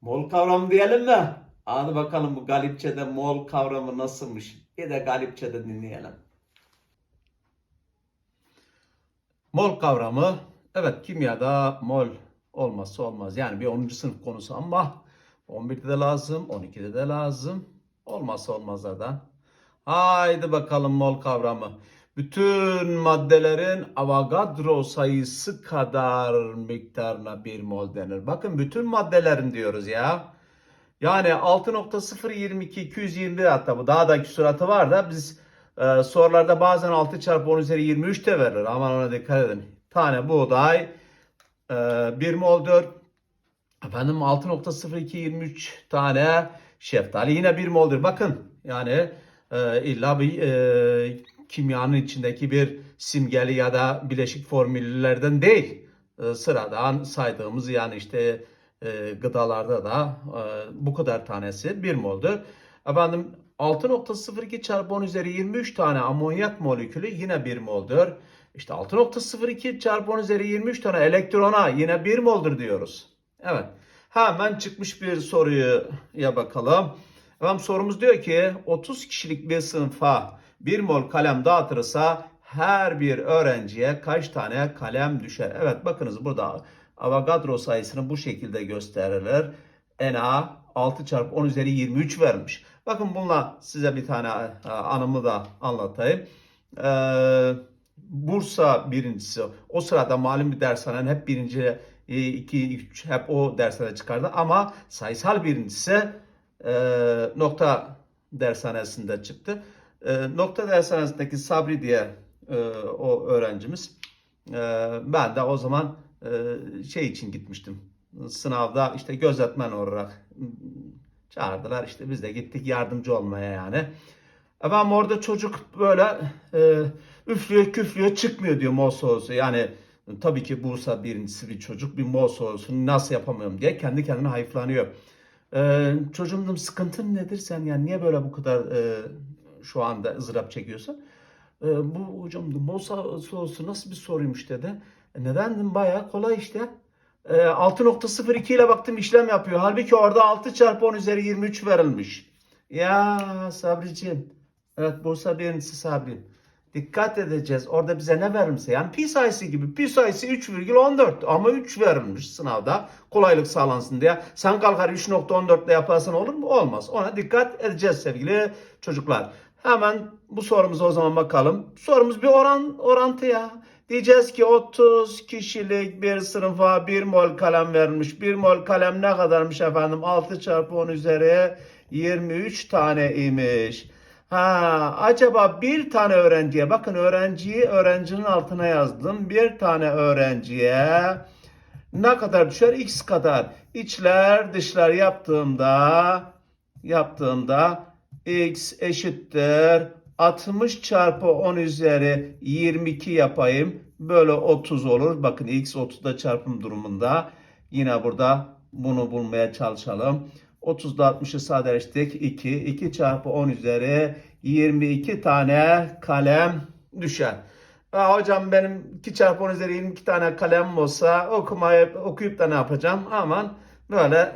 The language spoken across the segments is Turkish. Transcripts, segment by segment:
Mol kavramı diyelim mi? Hadi bakalım bu Galipçe'de mol kavramı nasılmış? Bir de Galipçe'de dinleyelim. Mol kavramı evet kimyada mol olmazsa olmaz. Yani bir 10. sınıf konusu ama 11'de de lazım, 12'de de lazım. Olmazsa olmazlardan. Haydi bakalım mol kavramı. Bütün maddelerin Avogadro sayısı kadar miktarına bir mol denir. Bakın bütün maddelerin diyoruz ya. Yani 6.022 221 hatta bu daha da küsuratı var da biz e, sorularda bazen 6 çarpı 10 üzeri 23 de verir. Aman ona dikkat edin. Tane buğday e, 1 moldur. Efendim 6.0223 tane şeftali yine 1 moldur. Bakın yani e, illa bir e, kimyanın içindeki bir simgeli ya da bileşik formüllerden değil. E, sıradan saydığımız yani işte e, gıdalarda da e, bu kadar tanesi 1 moldur. Efendim 6.02 çarpı 10 üzeri 23 tane amonyak molekülü yine 1 moldur. İşte 6.02 çarpı 10 üzeri 23 tane elektrona yine 1 moldur diyoruz. Evet. Hemen çıkmış bir soruya bakalım. Efendim sorumuz diyor ki 30 kişilik bir sınıfa 1 mol kalem dağıtırsa her bir öğrenciye kaç tane kalem düşer? Evet bakınız burada Avogadro sayısını bu şekilde gösterilir. Na 6 çarpı 10 üzeri 23 vermiş. Bakın bununla size bir tane e, anımı da anlatayım. Ee, Bursa birincisi. O sırada malum bir dershanenin hep birinci, 2, 3 hep o derslere çıkardı. Ama sayısal birincisi e, nokta dershanesinde çıktı. E, nokta dershanesindeki Sabri diye e, o öğrencimiz. E, ben de o zaman e, şey için gitmiştim. Sınavda işte gözetmen olarak çağırdılar. İşte biz de gittik yardımcı olmaya yani. Efendim orada çocuk böyle e, üflüyor küflüyor çıkmıyor diyor mol sorusu. Yani tabii ki Bursa birincisi bir çocuk bir mol sorusunu nasıl yapamıyorum diye kendi kendine hayıflanıyor. E, çocuğum sıkıntın nedir sen yani niye böyle bu kadar e, şu anda ızdırap çekiyorsun? E, bu hocam dedim mol sorusu nasıl bir soruymuş dedi. E, neden bayağı kolay işte. E, 6.02 ile baktım işlem yapıyor. Halbuki orada 6 çarpı 10 üzeri 23 verilmiş. Ya Sabriciğim. Evet Bursa birincisi Sabri. Dikkat edeceğiz. Orada bize ne verilmişse yani pi sayısı gibi. Pi sayısı 3,14 ama 3 verilmiş sınavda. Kolaylık sağlansın diye. Sen kalkar 3.14 ile yaparsan olur mu? Olmaz. Ona dikkat edeceğiz sevgili çocuklar. Hemen bu sorumuza o zaman bakalım. Sorumuz bir oran orantı ya. Diyeceğiz ki 30 kişilik bir sınıfa 1 mol kalem vermiş. 1 mol kalem ne kadarmış efendim? 6 çarpı 10 üzeri 23 tane imiş. Ha, acaba bir tane öğrenciye, bakın öğrenciyi öğrencinin altına yazdım. Bir tane öğrenciye ne kadar düşer? X kadar. İçler dışlar yaptığımda yaptığımda X eşittir 60 çarpı 10 üzeri 22 yapayım. Böyle 30 olur. Bakın X 30'da çarpım durumunda. Yine burada bunu bulmaya çalışalım. 30'da 60'ı sadeleştik. 2. 2 çarpı 10 üzeri 22 tane kalem düşer. Ha, hocam benim 2 çarpı 10 üzeri 22 tane kalemim olsa okumayı, okuyup da ne yapacağım? Aman böyle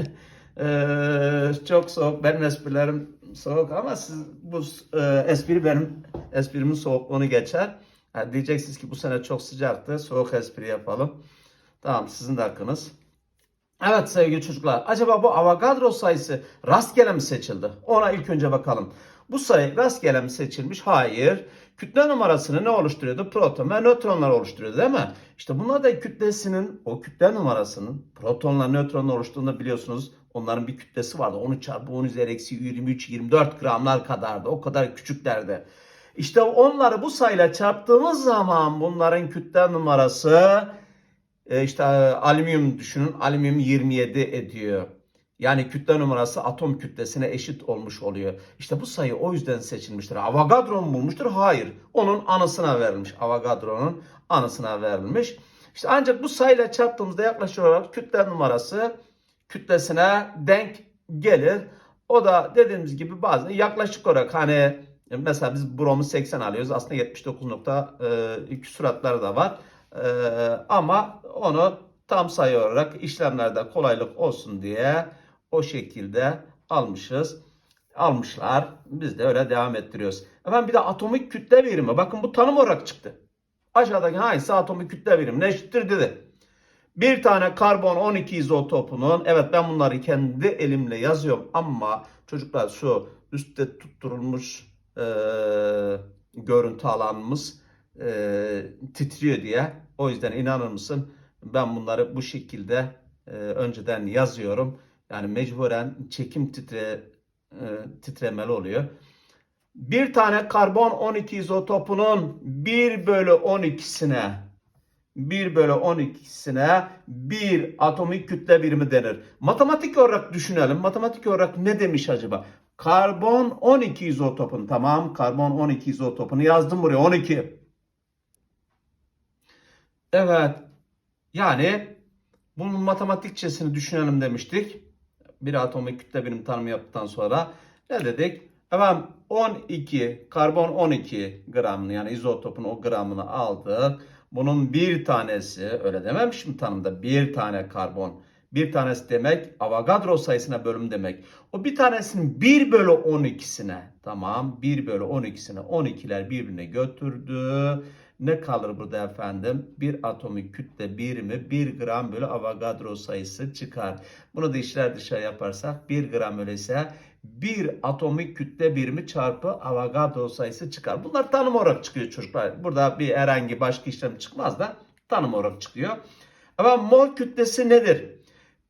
eee, çok soğuk. Benim esprilerim soğuk ama siz bu e, espri benim esprimin soğukluğunu geçer. Ha, diyeceksiniz ki bu sene çok sıcaktı. Soğuk espri yapalım. Tamam sizin de hakkınız. Evet sevgili çocuklar, acaba bu Avogadro sayısı rastgele mi seçildi? Ona ilk önce bakalım. Bu sayı rastgele mi seçilmiş? Hayır. Kütle numarasını ne oluşturuyordu? Proton ve nötronlar oluşturuyordu değil mi? İşte bunlar da kütlesinin, o kütle numarasının protonla nötronla oluştuğunu biliyorsunuz. Onların bir kütlesi vardı. 10 çarpı 10 üzeri eksi 23, 24 gramlar kadardı. O kadar küçüklerdi. İşte onları bu sayıyla çarptığımız zaman bunların kütle numarası e, işte e, alüminyum düşünün. Alüminyum 27 ediyor. Yani kütle numarası atom kütlesine eşit olmuş oluyor. İşte bu sayı o yüzden seçilmiştir. Avogadro mu bulmuştur? Hayır. Onun anısına verilmiş. Avogadro'nun anısına verilmiş. İşte ancak bu sayıyla çarptığımızda yaklaşık olarak kütle numarası kütlesine denk gelir. O da dediğimiz gibi bazen yaklaşık olarak hani mesela biz bromu 80 alıyoruz. Aslında 79 nokta e, küsuratları da var. E, ama onu tam sayı olarak işlemlerde kolaylık olsun diye o şekilde almışız. Almışlar. Biz de öyle devam ettiriyoruz. Efendim bir de atomik kütle birimi. Bakın bu tanım olarak çıktı. Aşağıdaki hangisi atomik kütle birimi eşittir dedi. Bir tane karbon 12 izotopunun evet ben bunları kendi elimle yazıyorum ama çocuklar şu üstte tutturulmuş e, görüntü alanımız e, titriyor diye. O yüzden inanır mısın ben bunları bu şekilde e, önceden yazıyorum. Yani mecburen çekim titre e, titremeli oluyor. Bir tane karbon 12 izotopunun 1 bölü 12'sine 1 bölü 12'sine bir atomik kütle birimi denir. Matematik olarak düşünelim. Matematik olarak ne demiş acaba? Karbon 12 izotopun. Tamam karbon 12 izotopunu yazdım buraya 12. Evet. Yani bunun matematikçesini düşünelim demiştik. Bir atomik kütle birimi tanımı yaptıktan sonra ne dedik? Efendim 12 karbon 12 gramını yani izotopun o gramını aldık. Bunun bir tanesi öyle dememiş mi tanımda? Bir tane karbon. Bir tanesi demek Avogadro sayısına bölüm demek. O bir tanesinin 1 bölü 12'sine tamam 1 bölü 12'sine 12'ler birbirine götürdü. Ne kalır burada efendim? Bir atomik kütle birimi 1 gram bölü Avogadro sayısı çıkar. Bunu da işler dışarı yaparsak 1 gram öyleyse bir atomik kütle birimi çarpı Avogadro sayısı çıkar. Bunlar tanım olarak çıkıyor çocuklar. Burada bir herhangi başka işlem çıkmaz da tanım olarak çıkıyor. Ama mol kütlesi nedir?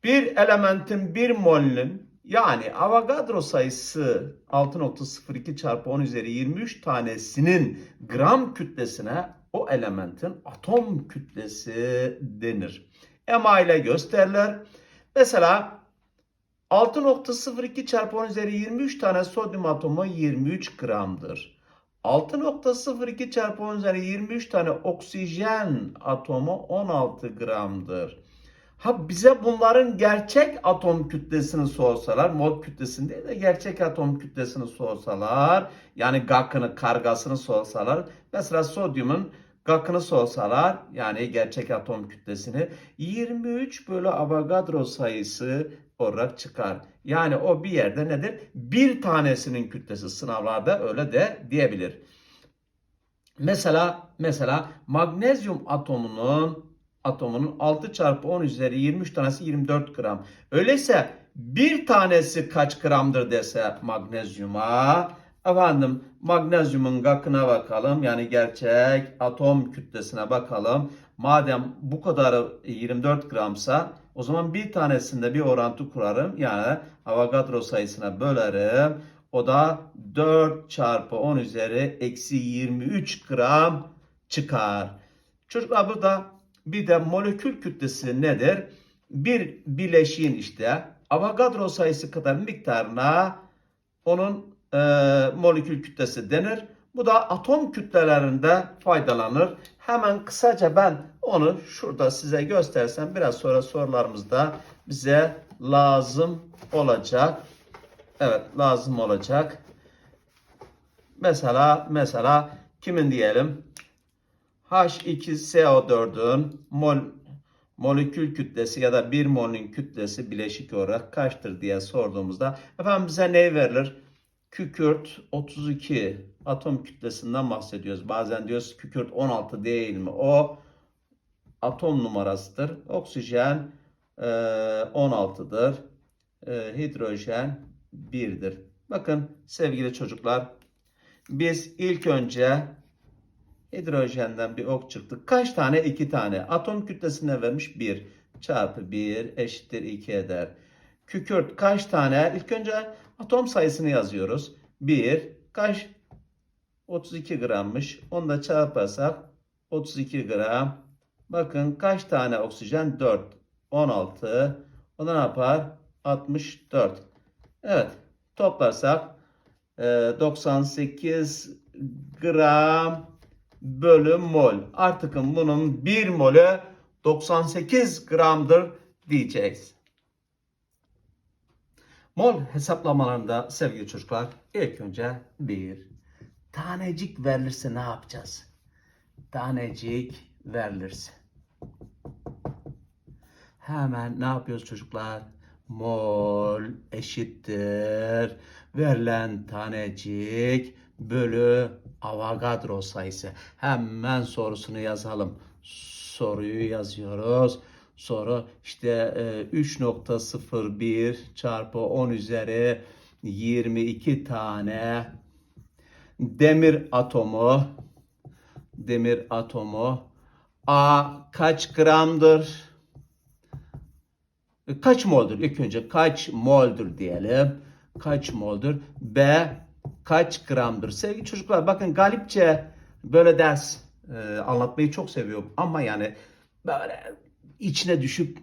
Bir elementin bir molünün yani Avogadro sayısı 6.02 çarpı 10 üzeri 23 tanesinin gram kütlesine o elementin atom kütlesi denir. EMA ile gösterilir. Mesela 6.02 çarpı 10 üzeri 23 tane sodyum atomu 23 gramdır. 6.02 çarpı 10 üzeri 23 tane oksijen atomu 16 gramdır. Ha bize bunların gerçek atom kütlesini sorsalar, mol kütlesini değil de gerçek atom kütlesini sorsalar, yani gakını, kargasını sorsalar, mesela sodyumun gakını sorsalar, yani gerçek atom kütlesini 23 bölü Avogadro sayısı olarak çıkar. Yani o bir yerde nedir? Bir tanesinin kütlesi sınavlarda öyle de diyebilir. Mesela mesela magnezyum atomunun atomunun 6 çarpı 10 üzeri 23 tanesi 24 gram. Öyleyse bir tanesi kaç gramdır dese magnezyuma efendim magnezyumun gakına bakalım yani gerçek atom kütlesine bakalım. Madem bu kadar 24 gramsa o zaman bir tanesinde bir orantı kurarım. Yani Avogadro sayısına bölerim. O da 4 çarpı 10 üzeri eksi 23 gram çıkar. Çocuklar burada bir de molekül kütlesi nedir? Bir bileşiğin işte Avogadro sayısı kadar miktarına onun e, molekül kütlesi denir. Bu da atom kütlelerinde faydalanır. Hemen kısaca ben onu şurada size göstersem biraz sonra sorularımızda bize lazım olacak. Evet lazım olacak. Mesela mesela kimin diyelim? H2SO4'ün mol, molekül kütlesi ya da bir molün kütlesi bileşik olarak kaçtır diye sorduğumuzda efendim bize ne verilir? Kükürt 32 atom kütlesinden bahsediyoruz. Bazen diyoruz kükürt 16 değil mi? O atom numarasıdır. Oksijen e, 16'dır. E, hidrojen 1'dir. Bakın sevgili çocuklar biz ilk önce hidrojenden bir ok çıktı. Kaç tane? 2 tane. Atom kütlesine vermiş 1 çarpı 1 eşittir 2 eder. Kükürt kaç tane? İlk önce atom sayısını yazıyoruz. 1 kaç? 32 grammış. Onu da çarparsak 32 gram. Bakın kaç tane oksijen? 4. 16. O da ne yapar? 64. Evet. Toplarsak 98 gram bölü mol. Artık bunun 1 molü 98 gramdır diyeceğiz. Mol hesaplamalarında sevgili çocuklar ilk önce bir tanecik verilirse ne yapacağız? Tanecik verilirse. Hemen ne yapıyoruz çocuklar? Mol eşittir. Verilen tanecik bölü Avogadro sayısı. Hemen sorusunu yazalım. Soruyu yazıyoruz. Soru işte e, 3.01 çarpı 10 üzeri 22 tane demir atomu demir atomu A kaç gramdır? E, Kaç moldur? İlk önce kaç moldur diyelim. Kaç moldur? B kaç gramdır? Sevgili çocuklar bakın galipçe böyle ders e, anlatmayı çok seviyorum. Ama yani böyle içine düşüp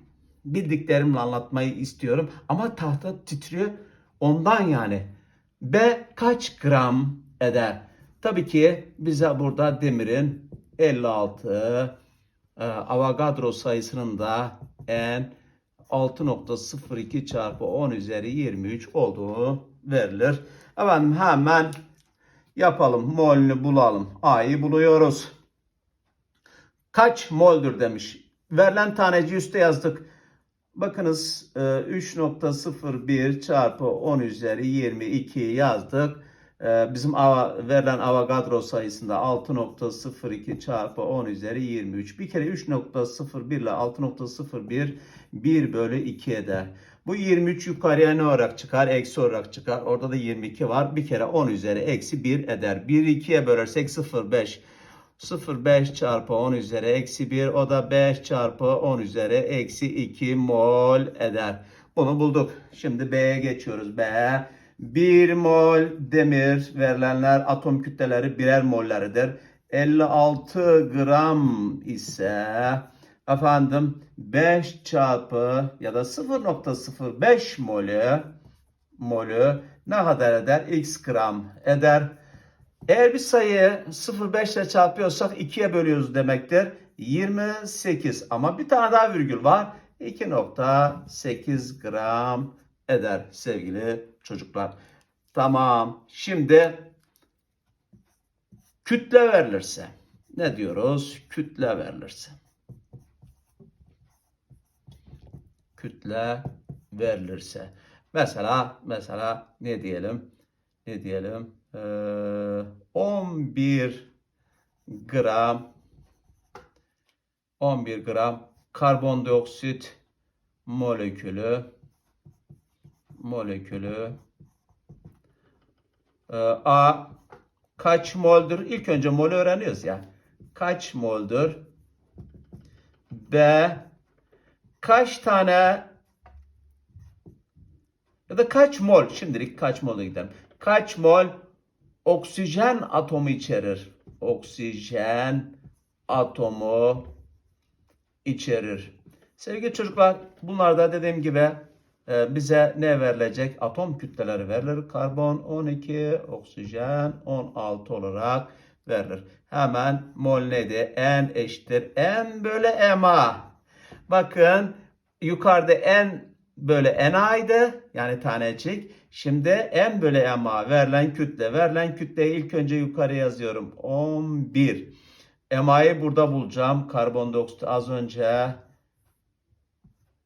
bildiklerimle anlatmayı istiyorum. Ama tahta titriyor ondan yani. B kaç gram eder? Tabii ki bize burada demirin 56 e, Avogadro sayısının da n 6.02 çarpı 10 üzeri 23 olduğu verilir. Efendim hemen yapalım. Molünü bulalım. A'yı buluyoruz. Kaç moldur demiş. Verilen taneci üstte yazdık. Bakınız e, 3.01 çarpı 10 üzeri 22 yazdık. E, Bizim verilen Avogadro sayısında 6.02 çarpı 10 üzeri 23. Bir kere 3.01 ile 6.01 1 bölü 2 eder. Bu 23 yukarıya ne olarak çıkar? Eksi olarak çıkar. Orada da 22 var. Bir kere 10 üzeri eksi 1 eder. 1 2'ye bölersek 0,5. 0,5 çarpı 10 üzeri eksi 1 o da 5 çarpı 10 üzeri eksi 2 mol eder. Bunu bulduk. Şimdi B'ye geçiyoruz. B 1 mol demir verilenler atom kütleleri birer molleridir. 56 gram ise efendim 5 çarpı ya da 0.05 molü molü ne kadar eder? X gram eder. Eğer bir sayıyı 0,5 ile çarpıyorsak 2'ye bölüyoruz demektir. 28 ama bir tane daha virgül var. 2.8 gram eder sevgili çocuklar. Tamam. Şimdi kütle verilirse ne diyoruz? Kütle verilirse. Kütle verilirse. Mesela mesela ne diyelim? Ne diyelim? Ee, 11 gram 11 gram karbondioksit molekülü molekülü Ee, A kaç moldur? İlk önce molü öğreniyoruz ya. Kaç moldur? B kaç tane ya da kaç mol? Şimdilik kaç mola gidelim. Kaç mol oksijen atomu içerir? Oksijen atomu içerir. Sevgili çocuklar, bunlar da dediğim gibi e, bize ne verilecek? Atom kütleleri verilir. Karbon 12, oksijen 16 olarak verilir. Hemen mol neydi? N eşittir. N bölü MA. Bakın yukarıda N bölü NA'ydı. Yani tanecik. Şimdi M bölü MA verilen kütle. Verilen kütleyi ilk önce yukarı yazıyorum. 11. MA'yı burada bulacağım. Karbondioksit az önce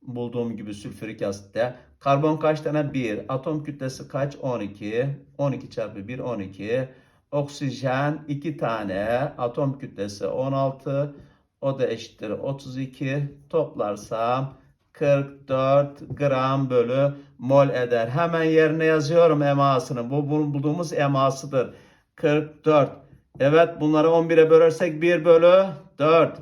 bulduğum gibi sülfürik asitte. Karbon kaç tane? 1. Atom kütlesi kaç? 12. 12 çarpı 1 12. Oksijen 2 tane. Atom kütlesi 16. O da eşittir 32. Toplarsam 44 gram bölü mol eder. Hemen yerine yazıyorum emasını. Bu bu- bulduğumuz emasıdır. 44. Evet bunları 11'e bölersek 1 bölü 4.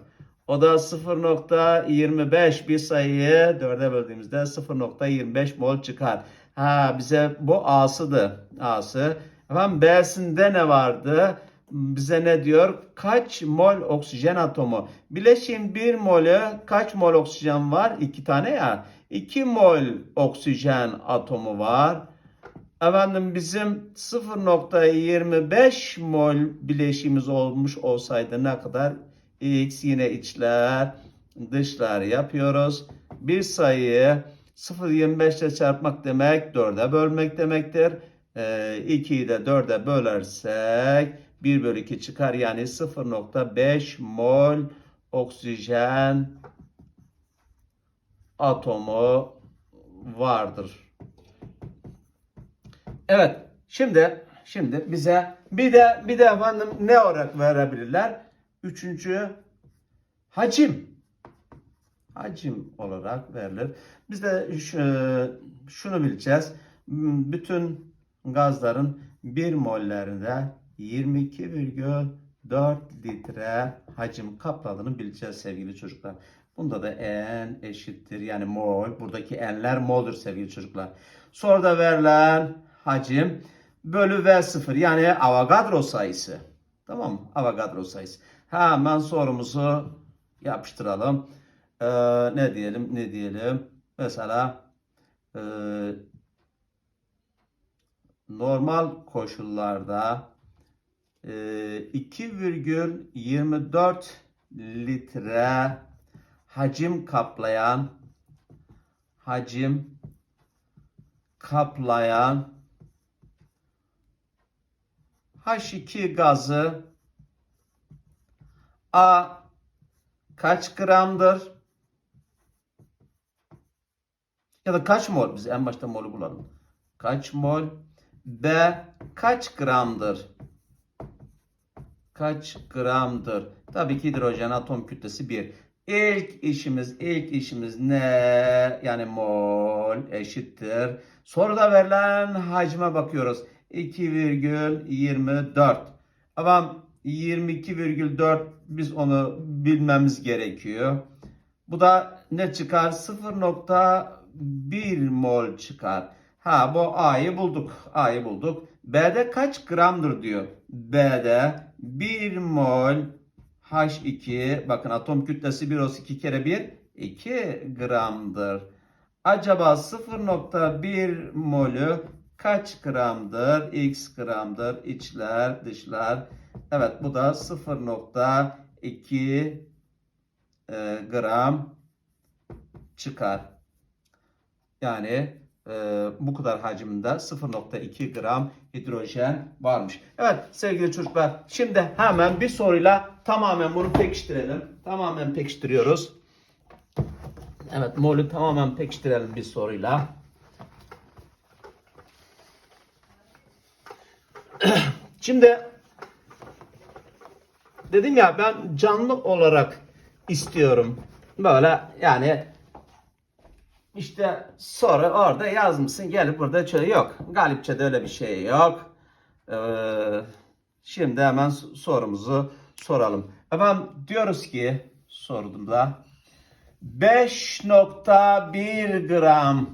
O da 0.25 bir sayıyı 4'e böldüğümüzde 0.25 mol çıkar. Ha bize bu A'sıdı. A'sı. Efendim B'sinde ne vardı? Bize ne diyor? Kaç mol oksijen atomu? Bileşiğin 1 molü kaç mol oksijen var? 2 tane ya. 2 mol oksijen atomu var. Efendim bizim 0.25 mol bileşiğimiz olmuş olsaydı ne kadar? X yine içler dışlar yapıyoruz. Bir sayıyı 0.25 ile çarpmak demek 4'e bölmek demektir. Ee, 2'yi de 4'e bölersek 1 bölü 2 çıkar. Yani 0.5 mol oksijen atomu vardır. Evet. Şimdi şimdi bize bir de bir de efendim ne olarak verebilirler? Üçüncü hacim. Hacim olarak verilir. Biz de şu- şunu bileceğiz. Bütün gazların bir mollerinde 22,4 litre hacim kapladığını bileceğiz sevgili çocuklar. Bunda da n eşittir yani mol. Buradaki n'ler moldur sevgili çocuklar. Soruda verilen hacim bölü V0 yani Avogadro sayısı. Tamam mı? Avogadro sayısı. Hemen sorumuzu yapıştıralım. Ee, ne diyelim ne diyelim. Mesela e, normal koşullarda 2,24 litre hacim kaplayan hacim kaplayan H2 gazı A kaç gramdır? Ya da kaç mol? Biz en başta molü bulalım. Kaç mol? B kaç gramdır? Kaç gramdır? Tabii ki hidrojen atom kütlesi 1. İlk işimiz, ilk işimiz ne? Yani mol eşittir. Soruda verilen hacme bakıyoruz. 2,24. Ama 22,4 biz onu bilmemiz gerekiyor. Bu da ne çıkar? 0.1 mol çıkar. Ha bu A'yı bulduk. A'yı bulduk. B'de kaç gramdır diyor. B'de 1 mol H2 bakın atom kütlesi 1 olsa 2 kere 1 2 gramdır. Acaba 0.1 molü kaç gramdır? X gramdır. İçler, dışlar. Evet bu da 0.2 e, gram çıkar. Yani e, bu kadar hacimde 0.2 gram hidrojen varmış. Evet sevgili çocuklar şimdi hemen bir soruyla tamamen bunu pekiştirelim. Tamamen pekiştiriyoruz. Evet molü tamamen pekiştirelim bir soruyla. Şimdi dedim ya ben canlı olarak istiyorum. Böyle yani işte soru orada yazmışsın gelip burada şöyle yok. Galipçe'de öyle bir şey yok. Ee, şimdi hemen sorumuzu soralım. Efendim diyoruz ki sorduğumda 5.1 gram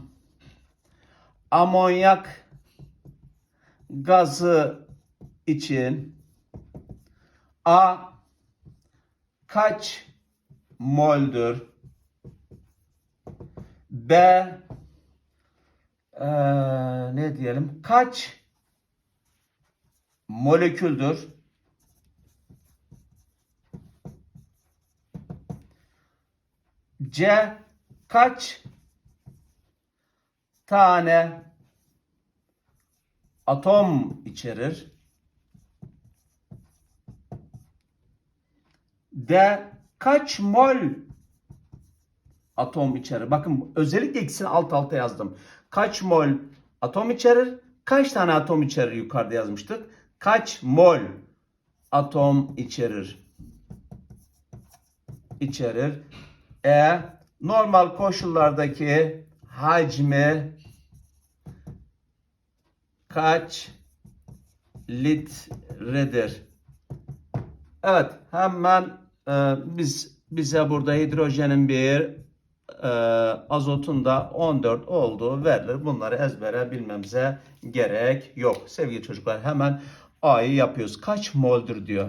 amonyak gazı için A kaç moldür? B eee, ne diyelim? Kaç moleküldür? C kaç tane atom içerir? D kaç mol atom içerir? Bakın özellikle ikisini alt alta yazdım. Kaç mol atom içerir? Kaç tane atom içerir yukarıda yazmıştık. Kaç mol atom içerir? İçerir. E normal koşullardaki hacmi kaç litredir? Evet, hemen e, biz bize burada hidrojenin bir e, azotun da 14 olduğu verilir. Bunları ezbere bilmemize gerek yok. Sevgili çocuklar hemen A'yı yapıyoruz. Kaç moldur diyor.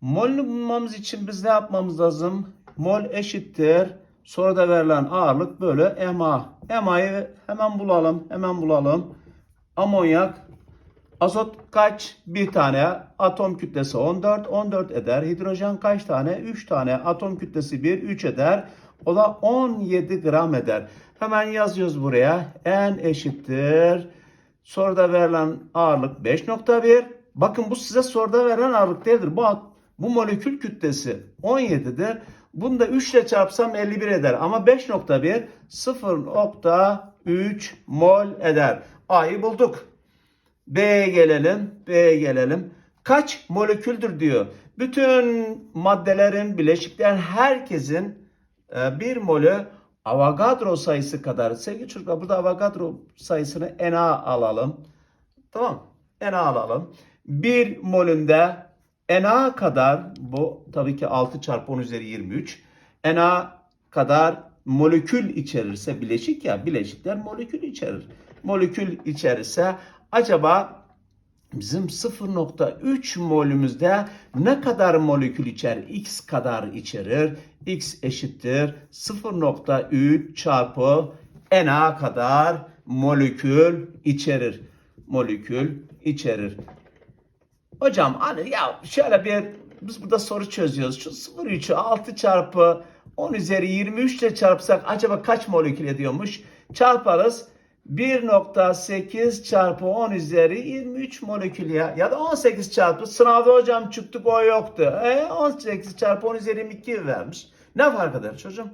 Mol'ünü bulmamız için biz ne yapmamız lazım? Mol eşittir. Sonra da verilen ağırlık bölü MA. MA'yı hemen bulalım. Hemen bulalım. Amonyak Azot kaç? Bir tane. Atom kütlesi 14. 14 eder. Hidrojen kaç tane? 3 tane. Atom kütlesi 1. 3 eder. O da 17 gram eder. Hemen yazıyoruz buraya. N eşittir. Soruda verilen ağırlık 5.1. Bakın bu size soruda verilen ağırlık değildir. Bu, bu molekül kütlesi 17'dir. Bunu da 3 ile çarpsam 51 eder. Ama 5.1 0.3 mol eder. A'yı bulduk. B'ye gelelim. B'ye gelelim. Kaç moleküldür diyor. Bütün maddelerin, bileşiklerin herkesin e, bir molü Avogadro sayısı kadar. Sevgili çocuklar burada Avogadro sayısını Na alalım. Tamam. Na alalım. Bir molünde Na kadar bu tabii ki 6 çarpı 10 üzeri 23. Na kadar molekül içerirse bileşik ya bileşikler molekül içerir. Molekül içerirse acaba bizim 0.3 molümüzde ne kadar molekül içerir? X kadar içerir. X eşittir 0.3 çarpı Na kadar molekül içerir. Molekül içerir. Hocam hani ya şöyle bir biz burada soru çözüyoruz. Şu 0.3'ü 6 çarpı 10 üzeri 23 ile çarpsak acaba kaç molekül ediyormuş? Çarparız. 1.8 çarpı 10 üzeri 23 molekül ya. Ya da 18 çarpı sınavda hocam çıktık o yoktu. E, 18 çarpı 10 üzeri 22 vermiş. Ne fark eder çocuğum?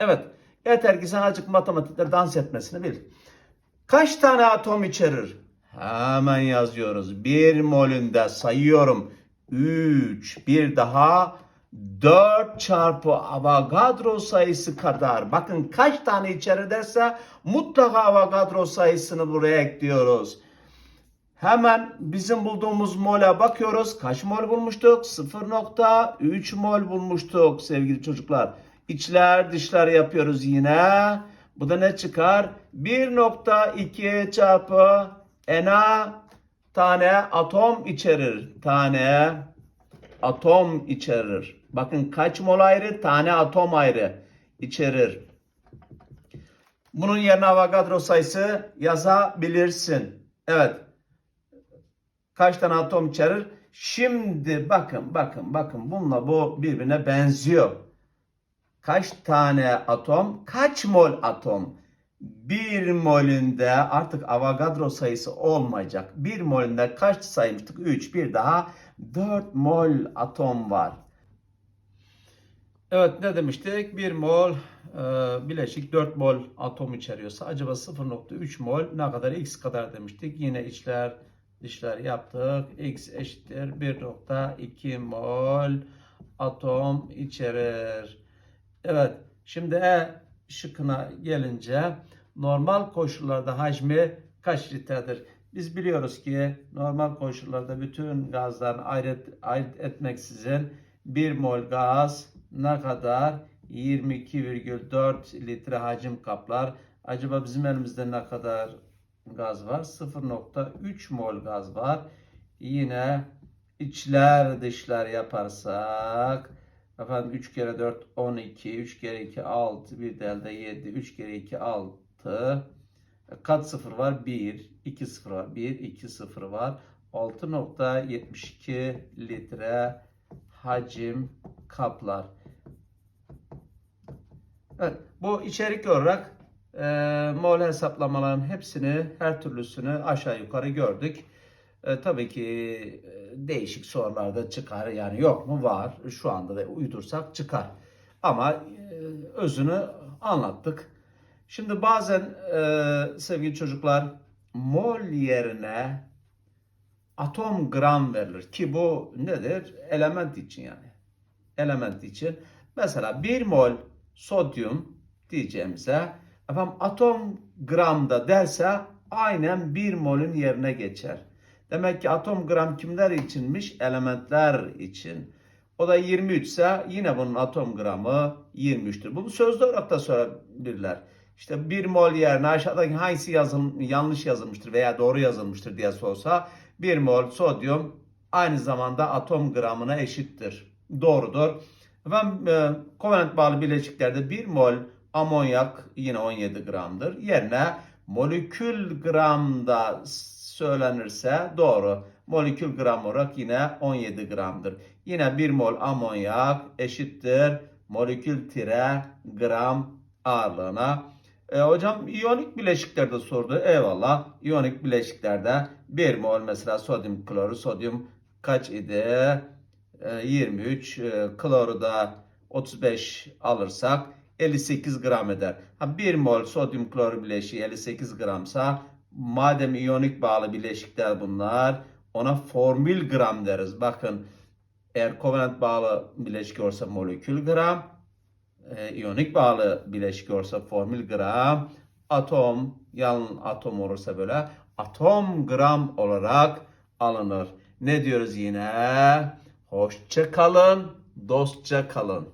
Evet. Yeter ki sen azıcık matematikte dans etmesini bil. Kaç tane atom içerir? Hemen yazıyoruz. Bir molünde sayıyorum. 3. Bir daha 4 çarpı Avogadro sayısı kadar. Bakın kaç tane içerir derse mutlaka Avogadro sayısını buraya ekliyoruz. Hemen bizim bulduğumuz mole bakıyoruz. Kaç mol bulmuştuk? 0.3 mol bulmuştuk sevgili çocuklar. İçler dışlar yapıyoruz yine. Bu da ne çıkar? 1.2 çarpı Na tane atom içerir. Tane atom içerir. Bakın kaç mol ayrı? Tane atom ayrı içerir. Bunun yerine Avogadro sayısı yazabilirsin. Evet. Kaç tane atom içerir? Şimdi bakın bakın bakın bununla bu birbirine benziyor. Kaç tane atom? Kaç mol atom? Bir molünde artık Avogadro sayısı olmayacak. Bir molünde kaç saymıştık? 3. Bir daha 4 mol atom var. Evet ne demiştik? 1 mol e, bileşik 4 mol atom içeriyorsa acaba 0.3 mol ne kadar x kadar demiştik. Yine içler dışlar yaptık. x eşittir 1.2 mol atom içerir. Evet şimdi E şıkkına gelince normal koşullarda hacmi kaç litredir? Biz biliyoruz ki normal koşullarda bütün gazların ayırt, ayırt etmeksizin 1 mol gaz ne kadar? 22,4 litre hacim kaplar. Acaba bizim elimizde ne kadar gaz var? 0.3 mol gaz var. Yine içler dışlar yaparsak efendim 3 kere 4 12 3 kere 2 6 bir de elde 7 3 kere 2 6 kat sıfır var 1 2 sıfır var 1 2 sıfır var 6.72 litre hacim kaplar. Evet, bu içerik olarak e, mol hesaplamaların hepsini, her türlüsünü aşağı yukarı gördük. E, tabii ki e, değişik sorular da çıkar. Yani yok mu? Var. Şu anda da uydursak çıkar. Ama e, özünü anlattık. Şimdi bazen e, sevgili çocuklar mol yerine atom gram verilir ki bu nedir? Element için yani. Element için. Mesela 1 mol sodyum diyeceğimize efendim atom gramda derse aynen 1 molün yerine geçer. Demek ki atom gram kimler içinmiş? Elementler için. O da 23 ise yine bunun atom gramı 23'tür. Bunu sözlü olarak da sorabilirler. İşte 1 mol yerine aşağıdaki hangisi yazıl, yanlış yazılmıştır veya doğru yazılmıştır diye sorsa 1 mol sodyum aynı zamanda atom gramına eşittir. Doğrudur. Efendim, e, kovalent bağlı bileşiklerde 1 mol amonyak yine 17 gramdır. Yerine molekül gramda söylenirse doğru. Molekül gram olarak yine 17 gramdır. Yine 1 mol amonyak eşittir molekül tire gram ağırlığına. E, hocam iyonik bileşiklerde sordu. Eyvallah. İyonik bileşiklerde 1 mol mesela sodyum kloru sodyum kaç idi? E, 23 e, kloru da 35 alırsak 58 gram eder. Ha 1 mol sodyum klor bileşiği 58 gramsa madem iyonik bağlı bileşikler bunlar ona formül gram deriz. Bakın eğer kovalent bağlı bileşik olsa molekül gram, e, iyonik bağlı bileşik olsa formül gram, atom, yalın atom olursa böyle atom gram olarak alınır. Ne diyoruz yine? Hoşça kalın, dostça kalın.